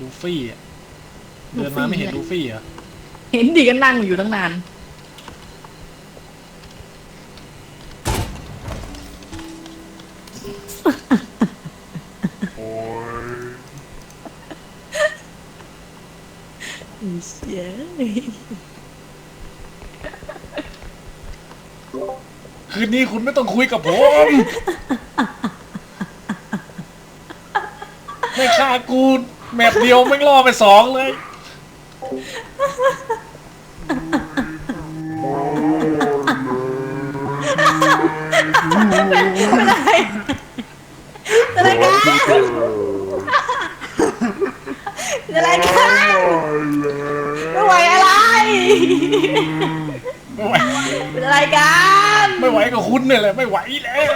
ลูฟี่อะเดินมาไม่เห็นลูฟี่เหรอเห็นดีกันนั่งอยู่ตั้งนานไอ้เชี่ยคืนนี้คุณไม่ต้องคุยกับผมไม่ฆ่ากู แมปเดียวไม่งล่อไปสองเลยอะไรกันอะไรกันไม่ไหวอะไร ไม่ไหวเป็นอะไรกัน ไม่ไหวกับคุณเนี่ยแหละไม่ไหวแล้ว